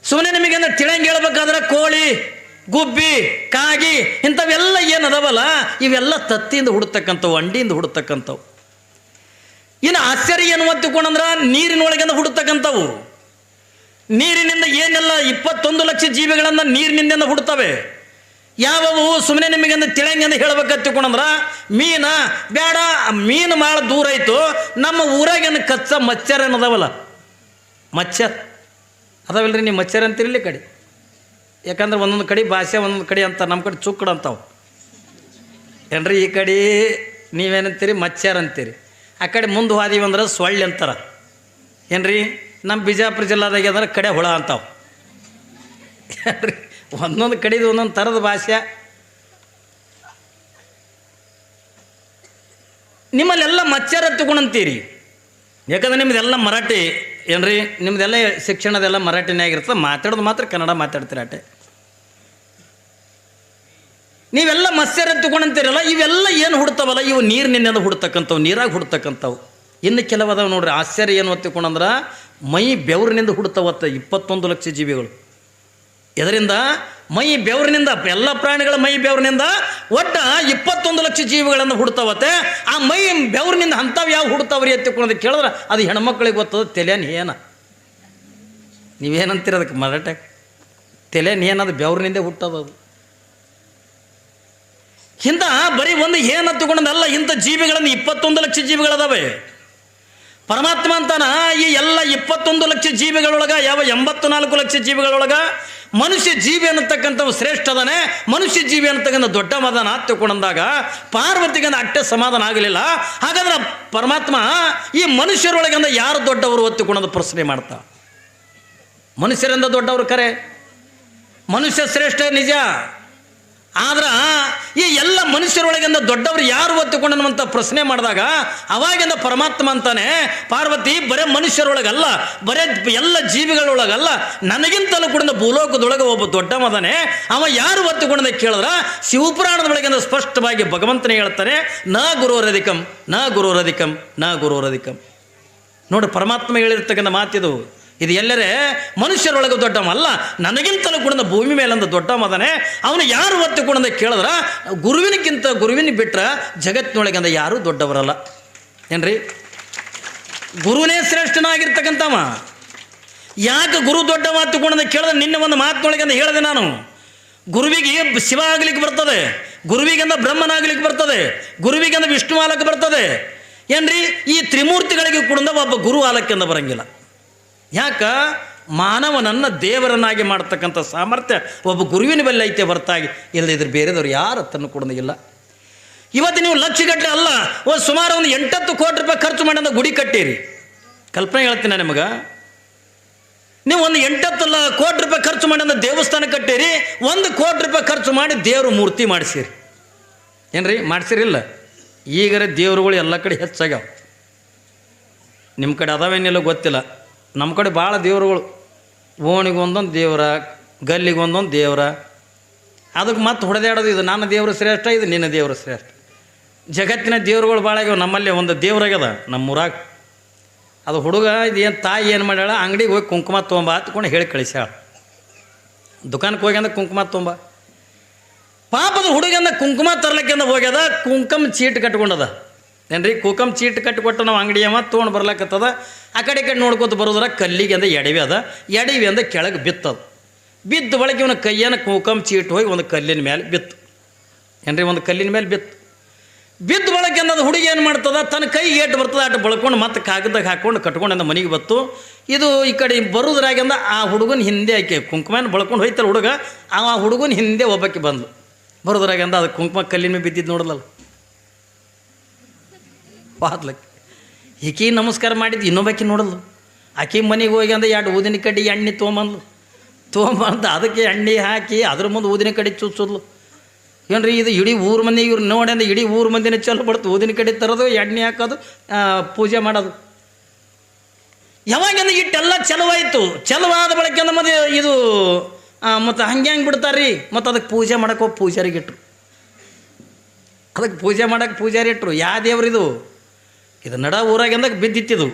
Speaker 1: ಸುಮ್ಮನೆ ನಿಮಗೇನು ತಿಳಂಗೆ ಹೇಳ್ಬೇಕಾದ್ರೆ ಕೋಳಿ, ಗುಬ್ಬಿ, ಕಾಗಿ ಇಂಥವೆಲ್ಲ ಏನದವಲ್ಲ, ಇವೆಲ್ಲ ತತ್ತಿಯಿಂದ ಹುಡ್ತಕ್ಕಂಥವು, ಅಂಡಿಯಿಂದ ಹುಡ್ತಕ್ಕಂಥವು. ಇನ್ನು ಆಶ್ಚರ್ಯ ಏನು ಅಂದ್ರೆ ನೀರಿನೊಳಗಿಂದ ಹುಡ್ತಕ್ಕಂಥವು ನೀರಿನಿಂದ ಏನೆಲ್ಲ ಇಪ್ಪತ್ತೊಂದು ಲಕ್ಷ ಜೀವಿಗಳನ್ನು ನೀರಿನಿಂದ ಹುಡ್ತವೆ ಯಾವವು? ಸುಮ್ಮನೆ ನಿಮಗೆ ತಿಳಂಗಿಂದ ಹೇಳಬೇಕತ್ತಿ ತಿಳ್ಕೊಂಡ್ರ ಮೀನ, ಬೇಡ, ಮೀನು ಭಾಳ ದೂರ ಆಯ್ತು. ನಮ್ಮ ಊರಾಗೇನು ಕಚ್ಚ ಮಚ್ಚರ್ ಏನದವಲ್ಲ ಮಚ್ಚರ್. ಅದಾವಲ್ರಿ ನೀವು ಮಚ್ಚರ್ ಅಂತಿರಲಿ ಕಡೆ. ಯಾಕಂದ್ರೆ ಒಂದೊಂದು ಕಡೆ ಭಾಷೆ, ಒಂದೊಂದು ಕಡೆ ಅಂತ, ನಮ್ಮ ಕಡೆ ಚುಕ್ಕಡ ಅಂತಾವೆ. ಏನ್ರಿ ಈ ಕಡೆ ನೀವೇನಂತೀರಿ? ಮಚ್ಚರ್ ಅಂತೀರಿ. ಆ ಕಡೆ ಮುಂದೆ ಹೋದೀವಿ ಅಂದ್ರೆ ಸೊಳ್ಳೆ ಅಂತಾರೆ. ಏನ್ರಿ? ನಮ್ಮ ಬಿಜಾಪುರ ಜಿಲ್ಲಾದಾಗೆ ಅಂದ್ರೆ ಕಡೆ ಹುಳ ಅಂತಾವೆ. ಒಂದೊಂದು ಕಡೆದು ಒಂದೊಂದು ಥರದ ಭಾಷೆ ನಿಮ್ಮಲ್ಲೆಲ್ಲ ಮಚ್ಚರ ತಗೊಂಡಂತೀರಿ ಯಾಕಂದ್ರೆ ನಿಮ್ಮದೆಲ್ಲ ಮರಾಠಿ. ಏನ್ರಿ? ನಿಮ್ಮದೆಲ್ಲ ಶಿಕ್ಷಣದೆಲ್ಲ ಮರಾಠಿನೇ ಆಗಿರ್ತದೆ. ಮಾತಾಡೋದು ಮಾತ್ರ ಕನ್ನಡ ಮಾತಾಡ್ತೀರ ಅಟೆ ನೀವೆಲ್ಲ ಮತ್ಸ್ಯರ ತಗೊಂಡಂತೀರಲ್ಲ ಇವೆಲ್ಲ ಏನು ಹುಡ್ತಾವಲ್ಲ, ಇವು ನೀರು ನೀರಿನಿಂದ ಹುಡ್ತಕ್ಕಂಥವು, ನೀರಾಗಿ ಹುಡ್ತಕ್ಕಂಥವು. ಇನ್ನು ಕೆಲವದಾವ ನೋಡ್ರಿ, ಆಶ್ಚರ್ಯ ಏನು ಹೊತ್ತಿಕೊಂಡಂದ್ರೆ ಮೈ ಬೆವರಿನಿಂದ ಹುಡ್ತಾವತ್ತ ಇಪ್ಪತ್ತೊಂದು ಲಕ್ಷ ಜೀವಿಗಳು. ಇದರಿಂದ ಮೈ ಬೆವರಿನಿಂದ, ಎಲ್ಲ ಪ್ರಾಣಿಗಳ ಮೈ ಬೆವರಿನಿಂದ ಒಟ್ಟ ಇಪ್ಪತ್ತೊಂದು ಲಕ್ಷ ಜೀವಿಗಳನ್ನು ಹುಡ್ತಾವತ್ತೆ. ಆ ಮೈ ಬೆವರಿನಿಂದ ಅಂಥವು ಯಾವ ಹುಡ್ತಾವ್ರಿ ಎತ್ತಿಕೊಳ್ಳೋದು ಕೇಳಿದ್ರೆ, ಅದು ಹೆಣ್ಮಕ್ಳಿಗೆ ಗೊತ್ತದ ತೆಲೆನ್ ಏನ? ನೀವೇನಂತೀರ ಅದಕ್ಕೆ ಮರಾಟೆ ತೆಲೆನ್ ಏನದು ಬೆವರಿನಿಂದ ಹುಟ್ಟೋದು ಅದು ಇಂಥ ಬರೀ ಒಂದು ಏನು ತಗೊಂಡಲ್ಲ ಇಂಥ ಜೀವಿಗಳನ್ನು ಇಪ್ಪತ್ತೊಂದು ಲಕ್ಷ ಜೀವಿಗಳದಾವೆ. ಪರಮಾತ್ಮ ಅಂತಾನ ಈ ಎಲ್ಲ ಇಪ್ಪತ್ತೊಂದು ಲಕ್ಷ ಜೀವಿಗಳೊಳಗ, ಯಾವ ಎಂಬತ್ತು ನಾಲ್ಕು ಲಕ್ಷ ಜೀವಿಗಳೊಳಗ ಮನುಷ್ಯ ಜೀವಿ ಅನ್ನತಕ್ಕಂಥವು ಶ್ರೇಷ್ಠ ಅದಾನೆ. ಮನುಷ್ಯ ಜೀವಿ ಅನ್ನತಕ್ಕಂಥ ದೊಡ್ಡ ಮದನ ತಗೊಂಡಂದಾಗ ಪಾರ್ವತಿಗೆ ಅಟ್ಟೆ ಸಮಾಧಾನ ಆಗಲಿಲ್ಲ. ಹಾಗಾದ್ರೆ ಪರಮಾತ್ಮ ಈ ಮನುಷ್ಯರೊಳಗಿಂದ ಯಾರು ದೊಡ್ಡವರು ಒತ್ತಿಕೊಂಡದ ಪ್ರಶ್ನೆ ಮಾಡ್ತಾ. ಮನುಷ್ಯರಿಂದ ದೊಡ್ಡವರು ಕರೆ? ಮನುಷ್ಯ ಶ್ರೇಷ್ಠ ನಿಜ? ಆದ್ರೆ ಈ ಎಲ್ಲ ಮನುಷ್ಯರೊಳಗಿಂದ ದೊಡ್ಡವರು ಯಾರು ಒತ್ತುಕೊಂಡನ್ನುವಂಥ ಪ್ರಶ್ನೆ ಮಾಡಿದಾಗ ಅವಾಗಿಂದ ಪರಮಾತ್ಮ ಅಂತಾನೆ, ಪಾರ್ವತಿ ಬರೇ ಮನುಷ್ಯರೊಳಗಲ್ಲ, ಬರೇ ಎಲ್ಲ ಜೀವಿಗಳೊಳಗಲ್ಲ, ನನಗಿಂತಲೂ ಕೂಡ ಭೂಲೋಕದೊಳಗೆ ಒಬ್ಬ ದೊಡ್ಡ ಮದನೆ ಅವ ಯಾರು ಒತ್ತುಕೊಂಡ ಕೇಳಿದ್ರ ಶಿವಪುರಾಣದೊಳಗಿಂದ ಸ್ಪಷ್ಟವಾಗಿ ಭಗವಂತನೇ ಹೇಳ್ತಾನೆ, ನ ಗುರೋರಧಿಕಂ ನ ಗುರೋರಧಿಕಂ ನ ಗುರೋರಧಿಕಂ. ನೋಡಿ, ಪರಮಾತ್ಮ ಹೇಳಿರ್ತಕ್ಕಂಥ ಮಾತಿದು ಇದು ಎಲ್ಲರೇ ಮನುಷ್ಯರೊಳಗೆ ದೊಡ್ಡವಲ್ಲ ನನಗಿಂತಲೂ ಕೂಡ ಭೂಮಿ ಮೇಲಂದ ದೊಡ್ಡ ಮದನೆ ಅವನು ಯಾರು ಒತ್ತು ಕೂಡ ಕೇಳಿದ್ರ, ಗುರುವಿನಕ್ಕಿಂತ ಗುರುವಿನ ಬಿಟ್ಟರೆ ಜಗತ್ತಿನೊಳಗಿಂದ ಯಾರೂ ದೊಡ್ಡವರಲ್ಲ. ಏನ್ರಿ? ಗುರುನೇ ಶ್ರೇಷ್ಠನಾಗಿರ್ತಕ್ಕಂಥವ. ಯಾಕೆ ಗುರು ದೊಡ್ಡ ಮಾತು ಕೂಡ ಕೇಳಿದ್ರೆ ನಿನ್ನ ಒಂದು ಮಾತಿನೊಳಗಿಂದ ಹೇಳಿದೆ ನಾನು. ಗುರುವಿಗೆ ಶಿವ ಆಗ್ಲಿಕ್ಕೆ ಬರ್ತದೆ ಗುರುವಿಗಿಂದ ಬ್ರಹ್ಮನಾಗ್ಲಿಕ್ಕೆ ಬರ್ತದೆ ಗುರುವಿಗಂದ ವಿಷ್ಣು ಆಲಕ್ಕೆ ಬರ್ತದೆ. ಏನ್ರಿ? ಈ ತ್ರಿಮೂರ್ತಿಗಳಿಗೆ ಕೂಡ ಒಬ್ಬ ಗುರು ಆಲಕ್ಕಿಂದ ಬರಂಗಿಲ್ಲ. ಯಾಕ? ಮಾನವನನ್ನು ದೇವರನ್ನಾಗಿ ಮಾಡ್ತಕ್ಕಂಥ ಸಾಮರ್ಥ್ಯ ಒಬ್ಬ ಗುರುವಿನ ಬಲ್ಲಿ ಐತೆ ಹೊರತಾಗಿ. ಇಲ್ಲದಿದ್ರೆ ಬೇರೆದವ್ರು ಯಾರು ಹತ್ತನ್ನು ಕೊಡೋದಿಲ್ಲ ಇವತ್ತು ನೀವು ಲಕ್ಷಗಟ್ಟಲೆ ಅಲ್ಲ ಒಂದು ಸುಮಾರು ಒಂದು ಎಂಟತ್ತು ಕೋಟಿ ರೂಪಾಯಿ ಖರ್ಚು ಮಾಡಿ ಒಂದು ಗುಡಿ ಕಟ್ಟಿರಿ. ಕಲ್ಪನೆ ಹೇಳ್ತೀನಿ ನಿಮಗೆ. ನೀವು ಒಂದು ಎಂಟತ್ತು ಕೋಟಿ ರೂಪಾಯಿ ಖರ್ಚು ಮಾಡಿ ಒಂದು ದೇವಸ್ಥಾನ ಕಟ್ಟಿರಿ, ಒಂದು ಕೋಟಿ ರೂಪಾಯಿ ಖರ್ಚು ಮಾಡಿ ದೇವ್ರ ಮೂರ್ತಿ ಮಾಡಿಸಿರಿ. ಏನ್ರಿ? ಮಾಡಿಸಿರಿಲ್ಲ. ಈಗರೆ ದೇವ್ರುಗಳು ಎಲ್ಲ ಕಡೆ ಹೆಚ್ಚಾಗ್ಯಾವ. ನಿಮ್ಮ ಕಡೆ ಅದಾವೇನಿಲ್ಲ ಗೊತ್ತಿಲ್ಲ. ನಮ್ಮ ಕಡೆ ಭಾಳ ದೇವ್ರುಗಳು. ಓಣಿಗೆ ಒಂದೊಂದು ದೇವರ, ಗಲ್ಲಿಗೆ ಒಂದೊಂದು ದೇವರ. ಅದಕ್ಕೆ ಮತ್ತೆ ಹೊಡೆದಾಡೋದು ಇದು ನನ್ನ ದೇವರು ಶ್ರೇಷ್ಠ, ಇದು ನಿನ್ನ ದೇವರು ಶ್ರೇಷ್ಠ. ಜಗತ್ತಿನ ದೇವ್ರುಗಳು ಭಾಳ ಆಗ್ಯಾವ, ನಮ್ಮಲ್ಲಿ ಒಂದು ದೇವ್ರಾಗ್ಯದ ನಮ್ಮೂರಾಗ ಅದು ಹುಡುಗ ಇದು ಏನು ತಾಯಿ ಏನು ಮಾಡ್ಯಾಳ, ಅಂಗಡಿಗೆ ಹೋಗಿ ಕುಂಕುಮ ತೊಗೊಂಬ ಹತ್ಕೊಂಡು ಹೇಳಿ ಕಳಿಸ್ಯಾಳ. ದುಕಾನಕ್ಕೆ ಹೋಗ್ಯಂದ ಕುಂಕುಮ ತೊಂಬ ಪಾಪದ ಹುಡುಗಂದ ಕುಂಕುಮ ತರ್ಲಿಕ್ಕಿಂದ ಹೋಗ್ಯದ, ಕುಂಕುಮ ಚೀಟ್ ಕಟ್ಕೊಂಡದ. ಏನ್ರಿ ಕುಂಕುಮ ಚೀಟ್ ಕಟ್ಟಿಕೊಟ್ಟು ನಾವು ಅಂಗಡಿ ಅವ ತೊಗೊಂಡು ಬರ್ಲಕತ್ತದ ಆ ಕಡೆ ಕಡೆ ನೋಡ್ಕೊತ ಬರೋದ್ರ ಕಲ್ಲಿಗೆ ಅಂದ ಎಡವಿ ಅದ, ಎಡವಿ ಅಂದ ಕೆಳಗೆ ಬಿತ್ತದು. ಬಿದ್ದ ಒಳಗೆ ಇವನ ಕೈಯನ್ನು ಕುಂಕುಮ ಚೀಟ್ ಹೋಗಿ ಒಂದು ಕಲ್ಲಿನ ಮೇಲೆ ಬಿತ್ತು. ಏನ್ರಿ ಒಂದು ಕಲ್ಲಿನ ಮೇಲೆ ಬಿತ್ತು. ಬಿದ್ದ ಬಳಕೆ ಅನ್ನೋದು ಹುಡುಗಿ ಏನು ಮಾಡ್ತದ, ತನ್ನ ಕೈ ಏಟು ಬರ್ತದೆ ಅಟ್ಟು ಬಳ್ಕೊಂಡು ಮತ್ತೆ ಕಾಗದಾಗ ಹಾಕ್ಕೊಂಡು ಕಟ್ಕೊಂಡು ಮನೆಗೆ ಬತ್ತು. ಇದು ಈ ಕಡೆ ಬರೋದ್ರಾಗಿಂದ ಆ ಹುಡುಗನ ಹಿಂದೆ ಆಕೆ ಕುಂಕುಮನ ಬಳ್ಕೊಂಡು ಹೋಯ್ತಲ್ಲ ಹುಡುಗ ಆ ಹುಡುಗನ ಹಿಂದೆ ಒಬ್ಬಕ್ಕೆ ಬಂದು. ಬರೋದ್ರಾಗಿಂದ ಅದು ಕುಂಕುಮ ಕಲ್ಲಿನ ಮೇಲೆ ಬಿದ್ದಿದ್ದು ನೋಡಲ್ಲ ಪಾದ್ಲಕ್ಕೆ ಈಕಿ ನಮಸ್ಕಾರ ಮಾಡಿದ್ದು ಇನ್ನೊಬ್ಬಾಕಿ ನೋಡಲು ಆಕಿ ಮನೆಗೆ ಹೋಗಿ ಅಂದ ಎರಡು ಊದಿನ ಕಡ್ಡಿ ಎಣ್ಣೆ ತೊಗೊಂಬಂದ್ಲು. ತೊಗೊಂಬಂದು ಅದಕ್ಕೆ ಎಣ್ಣೆ ಹಾಕಿ ಅದ್ರ ಮುಂದೆ ಊದಿನ ಕಡ್ಡಿ ಏನು ರೀ ಇದು ಇಡೀ ಊರು ಮಂದಿ ಇವ್ರು ನೋಡಿ ಅಂದ್ರೆ ಇಡೀ ಊರು ಮಂದಿನ ಚಲೋ ಬಡ್ತು. ಊದಿನ ಕಡ್ಡಿ ತರೋದು, ಎಣ್ಣೆ ಹಾಕೋದು ಪೂಜೆ ಮಾಡೋದು. ಯಾವಾಗಿಂದ ಇಟ್ಟೆಲ್ಲ ಚಲವಾಯಿತು ಚಲವಾದ ಬಳಕೆ ಮತ್ತೆ ಇದು ಮತ್ತು ಹಂಗೆ ಹೆಂಗೆ ಬಿಡ್ತಾರ್ರಿ? ಮತ್ತು ಅದಕ್ಕೆ ಪೂಜೆ ಮಾಡಕ್ಕೆ ಹೋಗಿ ಪೂಜಾರಿಗೆ ಇಟ್ಟರು ಅದಕ್ಕೆ ಪೂಜೆ ಮಾಡಕ್ಕೆ ಪೂಜಾರಿ ಇಟ್ಟರು ಯಾವ ದೇವ್ರಿದು? ಇದು ನಡ ಊರಾಗಿಂದ ಬಿದ್ದಿತ್ತಿದು.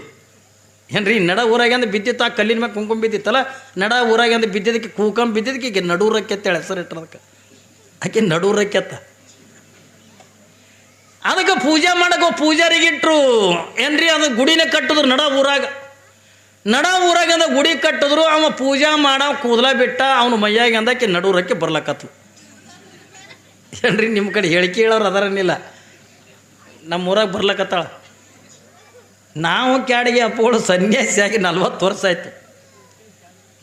Speaker 1: ಏನ್ರಿ, ನಡ ಊರಾಗೆಂದ ಬಿದ್ದಿತ್ತು, ಆ ಕಲ್ಲಿನ ಮ್ಯಾಗ ಕುಂಕುಮ ಬಿದ್ದಿತ್ತಲ್ಲ? ನಡ ಊರಾಗಿಂದ ಬಿದ್ದಿದ್ದಕ್ಕೆ ಕುಂಕುಮ ಬಿದ್ದಿದ್ದಕ್ಕೆ ಈಗ ನಡೂರಕ್ಕೆ ಅಂತೇಳಿ ಹೆಸರು ಆಕೆ ನಡೂರಕ್ಕೆ ಅತ್ತ ಅದಕ್ಕೆ ಪೂಜೆ ಮಾಡಕ್ಕೆ ಪೂಜಾರಿಗಿಟ್ರು. ಏನ್ರಿ, ಅದು ಗುಡಿನ ಕಟ್ಟಿದ್ರು ನಡ ಊರಾಗ. ನಡ ಊರಾಗಿಂದ ಗುಡಿ ಕಟ್ಟಿದ್ರು, ಅವ ಪೂಜಾ ಮಾಡ, ಕೂದಲ ಬಿಟ್ಟ, ಅವನು ಮೈಯಾಗ ಅಂದಕ್ಕೆ ನಡೂರಕ್ಕೆ ಬರ್ಲಕತ್ಲು. ಏನ್ರಿ ನಿಮ್ಮ ಕಡೆ ಹೇಳಿಕೆ ಹೇಳೋರು ಅದರನ್ನಿಲ್ಲ ನಮ್ಮ ಊರಾಗ ಬರ್ಲಕತ್ತಾಳ. ನಾವು ಕ್ಯಾಡಿಗೆ ಅಪ್ಪಗಳು ಸನ್ಯಾಸಿಯಾಗಿ ನಲ್ವತ್ತು ವರ್ಷ ಆಯ್ತು.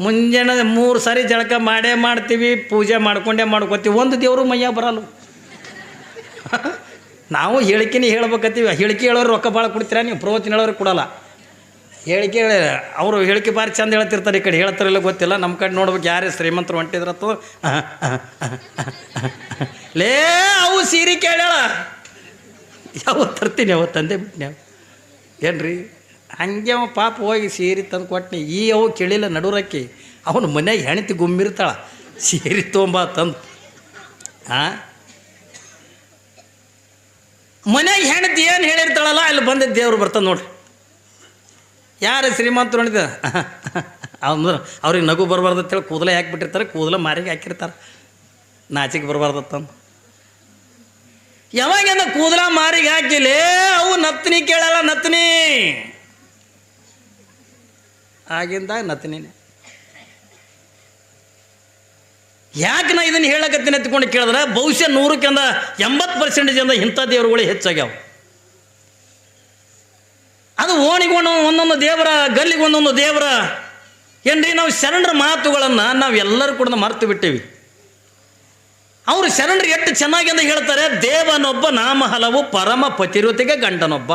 Speaker 1: ಮುಂಜಾನೆ ಮೂರು ಸಾರಿ ಜಳಕ ಮಾಡೇ ಮಾಡ್ತೀವಿ, ಪೂಜೆ ಮಾಡ್ಕೊಂಡೇ ಮಾಡ್ಕೊತೀವಿ, ಒಂದು ದೇವರು ಮೈಯ ಬರಲ್ಲ. ನಾವು ಹೇಳಿಕೆನೇ ಹೇಳ್ಬೇಕತ್ತೀವಿ. ಹೇಳಿಕೆ ಹೇಳೋರು ರೊಕ್ಕ ಭಾಳ ಕೊಡ್ತೀರಾ ನೀವು? ಪ್ರವಚನ ಹೇಳೋರು ಕೊಡಲ್ಲ. ಹೇಳಿಕೆ ಅವರು ಹೇಳಿಕೆ ಭಾರಿ ಚಂದ ಹೇಳ್ತಿರ್ತಾರೆ ಈ ಕಡೆ. ಹೇಳ್ತಾರಿಲ್ಲ ಗೊತ್ತಿಲ್ಲ. ನಮ್ಮ ಕಡೆ ನೋಡ್ಬೇಕು ಯಾರೇ ಶ್ರೀಮಂತರು ಹೊಂಟಿದ್ರತ್ತು ಲೇ, ಅವು ಸೀರೆ ಕೇಳ ಯಾವ ತರ್ತೀನಿ ಯಾವ ತಂದೆ ಬಿಟ್ಟು ನಾವು ಏನ್ರಿ? ಹಂಗೆ ಅವ ಪಾಪ ಹೋಗಿ ಸೀರೆ ತಂದು ಕೊಟ್ಟನಿ ಈ ಅವು ಕೇಳಿಲ್ಲ ನಡುರಕ್ಕಿ. ಅವನ ಮನೆಗೆ ಹೆಣತಿ ಗುಮ್ಮಿರ್ತಾಳ. ಸೀರೆ ತೊಂಬ ತಂದು. ಹಾಂ ಮನೆಗೆ ಹೆಣತಿ ಏನು ಹೇಳಿರ್ತಾಳಲ್ಲ, ಅಲ್ಲಿ ಬಂದ ದೇವ್ರು ಬರ್ತಾನೆ ನೋಡ್ರಿ ಯಾರು ಶ್ರೀಮಂತರು ನೋಡಿದ? ಅಂದ್ರೆ ಅವ್ರಿಗೆ ನಗು ಬರಬಾರ್ದು ಅಂತೇಳಿ ಕೂದಲೇ ಹಾಕ್ಬಿಟ್ಟಿರ್ತಾರೆ ಕೂದಲ ಮಾರಿಗೆ ಹಾಕಿರ್ತಾರೆ. ನಾಚಿಗೆ ಬರಬಾರ್ದತ್ತಂದು. ಯಾವಾಗಿಂದ ಕೂದಲ ಮಾರಿಗೆ ಹಾಕಿಲೇ? ಅವು ನತ್ನಿ ಕೇಳಲ್ಲ, ನತ್ನಿ. ಆಗಿಂದ ನತ್ನಿನೇ. ಯಾಕೆ ನಾ ಇದನ್ನು ಹೇಳಕತ್ತೀನಿ ಎತ್ಕೊಂಡು ಕೇಳಿದ್ರೆ, ಬಹುಶಃ ನೂರಕ್ಕಿಂದ ಎಂಬತ್ತು ಪರ್ಸೆಂಟೇಜ್ ಅಂದ ಇಂಥ ದೇವರುಗಳು ಹೆಚ್ಚಾಗ್ಯಾವ. ಅದು ಓಣಿಗೆ ಒಂದೊಂದು ಒಂದೊಂದು ದೇವರ ಗಲ್ಲಿಗೆ ಒಂದೊಂದು ದೇವರ. ಏನ್ರಿ, ನಾವು ಶರಣರ ಮಾತುಗಳನ್ನು ನಾವು ಎಲ್ಲರೂ ಕೂಡ ಮರ್ತು ಬಿಟ್ಟೇವಿ. ಅವರು ಶರಣರು ಎಷ್ಟು ಚೆನ್ನಾಗಿ ಅಂತ ಹೇಳ್ತಾರೆ, ದೇವನೊಬ್ಬ ನಾಮ ಹಲವು ಪರಮ ಪತಿರುತಿಗೆ ಗಂಡನೊಬ್ಬ.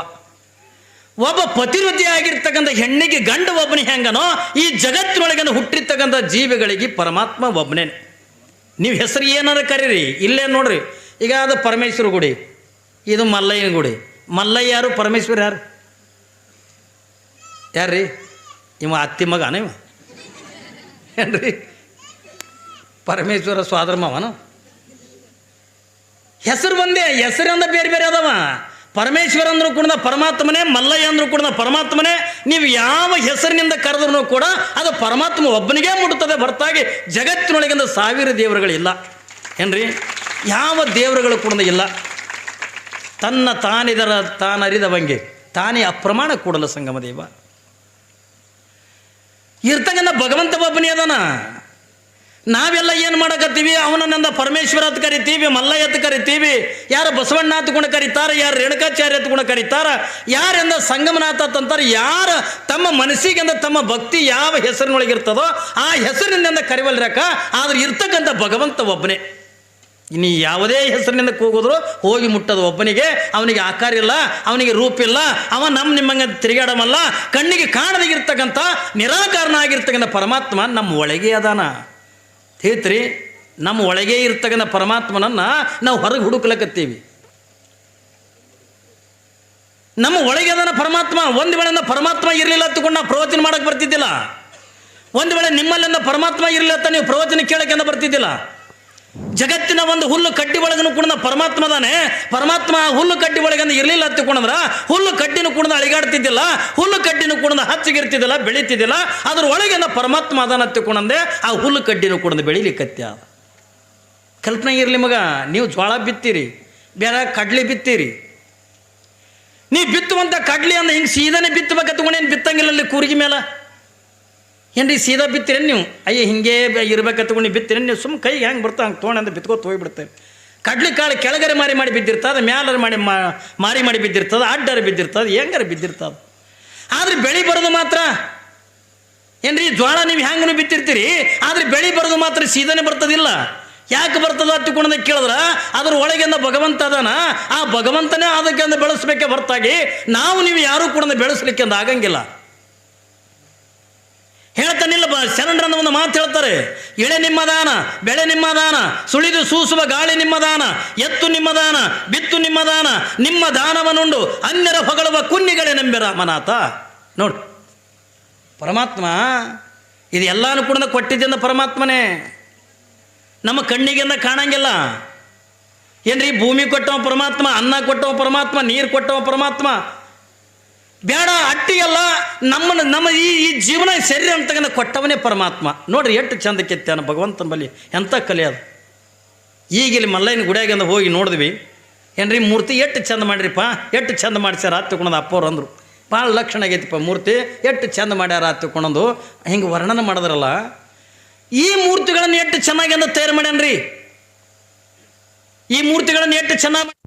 Speaker 1: ಒಬ್ಬ ಪತಿರುತಿ ಆಗಿರ್ತಕ್ಕಂಥ ಹೆಣ್ಣಿಗೆ ಗಂಡ ಒಬ್ಬನೇ ಹೆಂಗನೋ, ಈ ಜಗತ್ತಿನೊಳಗನ ಹುಟ್ಟಿರ್ತಕ್ಕಂಥ ಜೀವಿಗಳಿಗೆ ಪರಮಾತ್ಮ ಒಬ್ಬನೇ. ನೀವು ಹೆಸರು ಏನಾರ ಕರೀರಿ, ಇಲ್ಲೇ ನೋಡ್ರಿ. ಈಗ ಅದು ಪರಮೇಶ್ವರ ಗುಡಿ, ಇದು ಮಲ್ಲಯ್ಯನ ಗುಡಿ. ಮಲ್ಲಯ್ಯ ಯಾರು, ಪರಮೇಶ್ವರ ಯಾರು? ಯಾರ್ರಿ? ಇವ ಅತ್ತಿ ಮಗನ ಇವ? ಏನ್ರಿ? ಪರಮೇಶ್ವರ ಸ್ವಾದರ್ಮವನು ಮಾವನ? ಹೆಸರು ಬಂದೆ ಹೆಸರಿಂದ ಬೇರೆ ಬೇರೆ ಅದಾವ. ಪರಮೇಶ್ವರ ಅಂದ್ರೂ ಕೂಡ ಪರಮಾತ್ಮನೇ ಮಲ್ಲಯ್ಯ ಅಂದ್ರೂ ಕೂಡ ಪರಮಾತ್ಮನೇ, ನೀವು ಯಾವ ಹೆಸರಿನಿಂದ ಕರೆದ್ರೂ ಕೂಡ ಅದು ಪರಮಾತ್ಮ ಒಬ್ಬನಿಗೆ ಮುಡುತ್ತದೆ ಹೊರತಾಗಿ ಜಗತ್ತಿನೊಳಗಿಂದ ಸಾವಿರ ದೇವರುಗಳಿಲ್ಲ. ಏನ್ರಿ? ಯಾವ ದೇವರುಗಳು ಕೂಡ ಇಲ್ಲ. ತನ್ನ ತಾನಿದರ ತಾನರಿದವಂಗೆ ತಾನೇ ಅಪ್ರಮಾಣ ಕೂಡಲ ಸಂಗಮ ದೇವ. ಇರ್ತಕ್ಕಂಥ ಭಗವಂತ ಒಬ್ಬನೇ ಅದಾನ. ನಾವೆಲ್ಲ ಏನು ಮಾಡಕತ್ತೀವಿ? ಅವನನ್ನ ಪರಮೇಶ್ವರ ಅಂತ ಕರಿತೀವಿ ಮಲ್ಲಯ್ಯ ಅಂತ ಕರಿತೀವಿ. ಯಾರು ಬಸವಣ್ಣ ಗುಣ ಕರೀತಾರ, ಯಾರು ರೇಣುಕಾಚಾರ್ಯ ಗುಣ ಕರೀತಾರ, ಯಾರೆಂದ ಸಂಗಮನಾಥ ಅಂತಾರೆ ಯಾರು ತಮ್ಮ ಮನಸ್ಸಿಗೆಂದ ತಮ್ಮ ಭಕ್ತಿ ಯಾವ ಹೆಸರಿನೊಳಗಿರ್ತದೋ ಆ ಹೆಸರಿನಿಂದ ಕರಿವಲ್ರಕ ಆದ್ರೆ ಇರ್ತಕ್ಕಂಥ ಭಗವಂತ ಒಬ್ಬನೇ. ಇನ್ನು ಯಾವುದೇ ಹೆಸರಿನಿಂದ ಕೂಗಿದ್ರು ಹೋಗಿ ಮುಟ್ಟದು ಒಬ್ಬನಿಗೆ ಅವನಿಗೆ ಆಕಾರ ಇಲ್ಲ, ಅವನಿಗೆ ರೂಪ ಇಲ್ಲ, ಅವ ನಮ್ಮ ನಿಮ್ಮಂಗೆ ತಿರುಗಾಡಮಲ್ಲ ಕಣ್ಣಿಗೆ ಕಾಣದಿಗಿರ್ತಕ್ಕಂಥ ನಿರಾಕಾರನಾಗಿರ್ತಕ್ಕಂಥ ಪರಮಾತ್ಮ ನಮ್ಮ ಒಳಗೆ ಅದಾನ. ಹೇಳ್ತ್ರಿ, ನಮ್ಮ ಒಳಗೆ ಇರ್ತಕ್ಕಂಥ ಪರಮಾತ್ಮನನ್ನು ನಾವು ಹೊರಗೆ ಹುಡುಕ್ಲಕತ್ತೀವಿ. ನಮ್ಮ ಒಳಗೆ ಅದನ್ನ ಪರಮಾತ್ಮ, ಒಂದು ವೇಳೆಯಿಂದ ಪರಮಾತ್ಮ ಇರಲಿಲ್ಲ ಅಂತಕೊಂಡು ನಾವು ಪ್ರವಚನ ಮಾಡಕ್ಕೆ ಬರ್ತಿದ್ದಿಲ್ಲ. ಒಂದು ವೇಳೆ ನಿಮ್ಮಲ್ಲಿಂದ ಪರಮಾತ್ಮ ಇರಲಿಲ್ಲ ಅಂತ ನೀವು ಪ್ರವಚನ ಕೇಳಕ್ಕೆ ಬರ್ತಿದ್ದಿಲ್ಲ. ಜಗತ್ತಿನ ಒಂದು ಹುಲ್ಲು ಕಡ್ಡಿ ಒಳಗನು ಕೂಡ ಪರಮಾತ್ಮ ಅದಾನೆ. ಪರಮಾತ್ಮ ಹುಲ್ಲು ಕಡ್ಡಿ ಒಳಗಂದ ಇರಲಿಲ್ಲ ಹತ್ತಿಕೊಂಡ್ರ ಹುಲ್ಲು ಕಡ್ಡಿನೂ ಕೂಡ ಅಳಿಗಾಡ್ತಿದ್ದಿಲ್ಲ, ಹುಲ್ಲು ಕಡ್ಡಿನೂ ಕೂಡ ಹಚ್ಚಿಗಿರ್ತಿದ್ದಿಲ್ಲ, ಬೆಳೀತಿದ್ದಿಲ್ಲ, ಅದ್ರ ಒಳಗಿಂದ ಪರಮಾತ್ಮ ಅದನ ಹತ್ತಿ ಕುಣಂದೆ, ಆ ಹುಲ್ಲು ಕಡ್ಡಿನೂ ಕೂಡ ಬೆಳಿಲಿಕ್ಕತ್ಯ. ಕಲ್ಪನೆ ಇರಲಿ ಮಗ, ನೀವು ಜೋಳ ಬಿತ್ತೀರಿ, ಬೇರೆ ಕಡ್ಲಿ ಬಿತ್ತೀರಿ. ನೀವು ಬಿತ್ತುವಂಥ ಕಡ್ಲಿ ಅಂದ್ರೆ ಹಿಂಗೆ ಸೀದಾನೆ ಬಿತ್ತಬೇಕು ಏನು ಬಿತ್ತಂಗಿಲ್ಲ ಅಲ್ಲಿ ಕೂರ್ಗಿ ಮೇಲೆ? ಏನ್ರಿ ಸೀದಾ ಬಿತ್ತಿರೇನು ನೀವು? ಅಯ್ಯ, ಹಿಂಗೆ ಇರ್ಬೇಕು ತಗೊಂಡು ಬಿತ್ತಿರೇನು ನೀವು? ಸುಮ್ಮ ಕೈಗೆ ಹೆಂಗೆ ಬರ್ತಾ ಹಂಗೆ ತೊಗೊಂಡು ಅಂದ್ರೆ ಬಿತ್ಕೋತ ಹೋಗಿಬಿಡ್ತೇವೆ ಕಡ್ಲಿ ಕಾಳು ಕೆಳಗರೆ ಮಾರಿ ಮಾಡಿ ಬಿದ್ದಿರ್ತದೆ, ಮ್ಯಾಲರ ಮಾಡಿ ಮಾರಿ ಮಾಡಿ ಬಿದ್ದಿರ್ತದೆ, ಅಡ್ಡರ ಬಿದ್ದಿರ್ತದೆ, ಹೆಂಗಾರ ಬಿದ್ದಿರ್ತದೆ? ಆದ್ರೆ ಬೆಳೆ ಬರೋದು ಮಾತ್ರ. ಏನ್ರಿ, ಜ್ವಾಳ ನೀವು ಹೆಂಗನು ಬಿತ್ತಿರ್ತೀರಿ? ಆದ್ರೆ ಬೆಳೆ ಬರೋದು ಮಾತ್ರ ಸೀದಾನೆ ಬರ್ತದಿಲ್ಲ. ಯಾಕೆ ಬರ್ತದ ತಿಳ್ಕೊಂಡ ಕೇಳಿದ್ರೆ? ಅದ್ರ ಒಳಗಿಂದ ಭಗವಂತ ಅದನ. ಆ ಭಗವಂತನೇ ಅದಕ್ಕೆ ಬೆಳೆಸ್ಬೇಕೆ ಹೊರತಾಗಿ ನಾವು ನೀವು ಯಾರೂ ಕೂಡ ಬೆಳೆಸ್ಲಿಕ್ಕೆ ಆಗಂಗಿಲ್ಲ. ಹೇಳ್ತಾನಿಲ್ಲ ಶರಣರ ಶರಣರನ್ನ ಒಂದು ಮಾತು ಹೇಳ್ತಾರೆ. ಎಳೆ ನಿಮ್ಮದಾನ ಬೆಳೆ ನಿಮ್ಮದಾನ ಸುಳಿದು ಸೂಸುವ ಗಾಳಿ ನಿಮ್ಮದಾನ ಎತ್ತು ನಿಮ್ಮದಾನ ಬಿತ್ತು ನಿಮ್ಮದಾನ ನಿಮ್ಮ ದಾನವನ್ನುಂಡು ಅನ್ಯರ ಹೊಗಳುವ ಕುನ್ನಿಗಳೇ ರಾಮನಾಥ. ನೋಡು, ಪರಮಾತ್ಮ, ಇದು ಎಲ್ಲಾನು ಕೂಡ ಕೊಟ್ಟಿದ್ದಿಂದ ಪರಮಾತ್ಮನೇ. ನಮ್ಮ ಕಣ್ಣಿಗೆಂದ ಕಾಣಂಗಿಲ್ಲ. ಏನ್ರಿ, ಭೂಮಿ ಕೊಟ್ಟವ ಪರಮಾತ್ಮ, ಅನ್ನ ಕೊಟ್ಟವ ಪರಮಾತ್ಮ, ನೀರು ಕೊಟ್ಟವ ಪರಮಾತ್ಮ ಬೇಡ ಅಟ್ಟಿಗೆಲ್ಲ ನಮ್ಮನ್ನು ನಮ್ಮ ಈ ಈ ಜೀವನ ಶರೀರ ಅಂತಕ್ಕಂಥ ಕೊಟ್ಟವನೇ ಪರಮಾತ್ಮ. ನೋಡ್ರಿ, ಎಷ್ಟು ಚಂದ ಕೆತ್ತಾನ ಭಗವಂತನ ಬಳಿ. ಎಂಥ ಕಲೆ ಅದು. ಈಗ ಇಲ್ಲಿ ಮಲ್ಲಯ್ಯನ ಗುಡಿಯಾಗಿಂದ ಹೋಗಿ ನೋಡಿದ್ವಿ. ಏನ್ರಿ, ಮೂರ್ತಿ ಎಷ್ಟು ಚಂದ ಮಾಡಿರಿಪ್ಪ? ಎಷ್ಟು ಚಂದ ಮಾಡಿಸ್ಯಾರ ಹತ್ತುಕೊಂಡದ ಅಪ್ಪವ್ರು ಅಂದರು. ಭಾಳ ಲಕ್ಷಣ ಆಗೈತಿಪ್ಪ ಮೂರ್ತಿ. ಎಷ್ಟು ಚಂದ ಮಾಡ್ಯಾರ ಕೊಣದು. ಹಿಂಗೆ ವರ್ಣನೆ ಮಾಡಿದ್ರಲ್ಲ. ಈ ಮೂರ್ತಿಗಳನ್ನು ಎಷ್ಟು ಚೆನ್ನಾಗಿ ಅಂದ ತಯಾರು ಮಾಡ್ಯಾನ್ರಿ? ಈ ಮೂರ್ತಿಗಳನ್ನು ಎಷ್ಟು ಚೆನ್ನಾಗಿ